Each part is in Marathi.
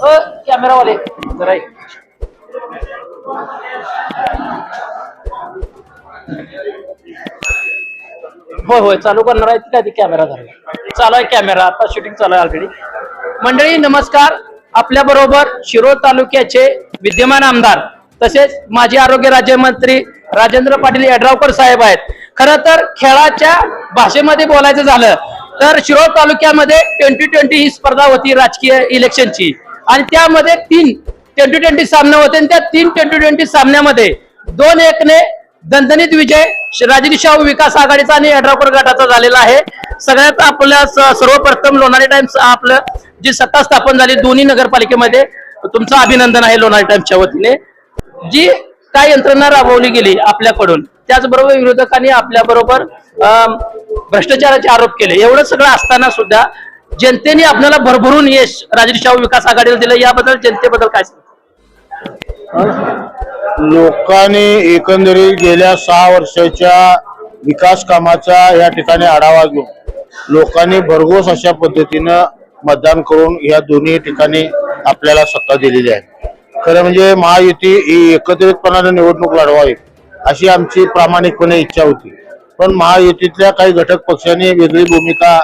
कॅमेरा कॅमेरावाले जरा एक. होय होय चालू करणार आहे काय ते कॅमेरा धरला चालू आहे कॅमेरा आता शूटिंग चालू आहे ऑलरेडी मंडळी नमस्कार. आपल्या बरोबर शिरोळ तालुक्याचे विद्यमान आमदार तसेच माजी आरोग्य राज्यमंत्री राजेंद्र पाटील यड्रावकर साहेब आहेत. खर तर खेळाच्या भाषेमध्ये बोलायचं झालं तर शिरोळ तालुक्यामध्ये ट्वेंटी ट्वेंटी ही स्पर्धा होती राजकीय इलेक्शनची आणि त्यामध्ये तीन ट्वेंटी ट्वेंटी सामने होते आणि त्या तीन ट्वेंटी ट्वेंटी सामन्यामध्ये दोन एकने दणदणीत विजय श- शाहू विकास आघाडीचा आणि यड्रावकर गटाचा झालेला आहे. सगळ्यात आपल्या सर्वप्रथम लोणारी टाइम्स आपलं जी सत्ता स्थापन झाली दोन्ही नगरपालिकेमध्ये तुमचं अभिनंदन आहे लोणारी टाइम्सच्या वतीने. जी काय यंत्रणा राबवली गेली आपल्याकडून त्याचबरोबर विरोधकांनी आपल्या बरोबर भ्रष्टाचाराचे आरोप केले. एवढं सगळं असताना सुद्धा जनतेने आपल्याला भरभरून यश राजनी शाहू विकास आघाडीला दिलं. याबद्दल जनतेबद्दल काय लोकांनी एकंदरीत गेल्या सहा वर्षाच्या विकास कामाचा या ठिकाणी आढावा घेऊन लोकांनी भरघोस अशा पद्धतीनं मतदान करून या दोन्ही ठिकाणी आपल्याला सत्ता दिलेली आहे. खरं म्हणजे महायुती ही एकत्रितपणाने निवडणूक लढवावी अशी आमची प्रामाणिकपणे इच्छा होती. पण महायुतीतल्या काही घटक पक्षांनी वेगळी भूमिका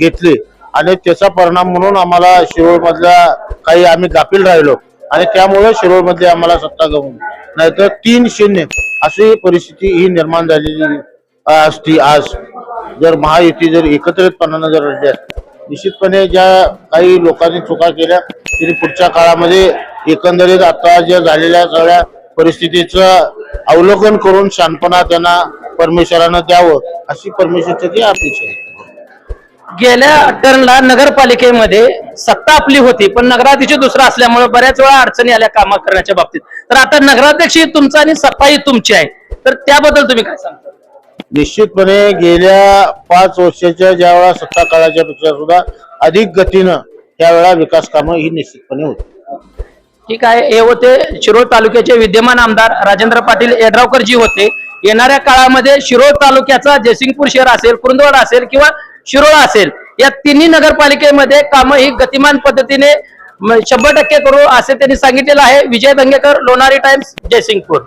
घेतली. आणि त्याचा परिणाम म्हणून आम्हाला शिरोळमधल्या काही आम्ही गाफील राहिलो. आणि त्यामुळे शिरोळमध्ये आम्हाला सत्ता गमवली नाहीतर तीन शून्य अशी परिस्थिती ही निर्माण झालेली असती आज. जर महायुती जर एकत्रितपणानं जर लढली असती. निश्चितपणे ज्या काही लोकांनी चुका केल्या तरी पुढच्या काळामध्ये एकंदरीत आता ज्या झालेल्या सगळ्या परिस्थितीचं अवलोकन करून शानपणा त्यांना परमेश्वरानं द्यावं अशी परमेश्वरची अपेक्षा आहे. गेल्या टर्नला नगरपालिकेमध्ये सत्ता आपली होती पण नगराध्यक्ष दुसरा असल्यामुळे बऱ्याच वेळा अडचणी आल्या कामं करण्याच्या बाबतीत. तर आता नगराध्यक्ष तुमचा आणि सत्ता ही तुमची आहे. तर त्याबद्दल तुम्ही काय सांगता? निश्चितपणे गेल्या पाच वर्षाच्या ज्या वेळा सत्ता काळाच्या पेक्षा सुद्धा अधिक गतीनं त्यावेळा विकास कामं ही निश्चितपणे होती. ठीक आहे. हे होते शिरोळ तालुक्याचे विद्यमान आमदार राजेंद्र पाटील यड्रावकर जी होते. येणाऱ्या काळामध्ये शिरोळ तालुक्याचा जयसिंगपूर शहर असेल कुरुंदवाड असेल किंवा शिरोळ असेल. या तिन्ही नगरपालिकेमध्ये कामं ही गतिमान पद्धतीने शंभर टक्के करू असे त्यांनी सांगितलेलं आहे. विजय दंगेकर लोणारी टाइम्स जयसिंगपूर.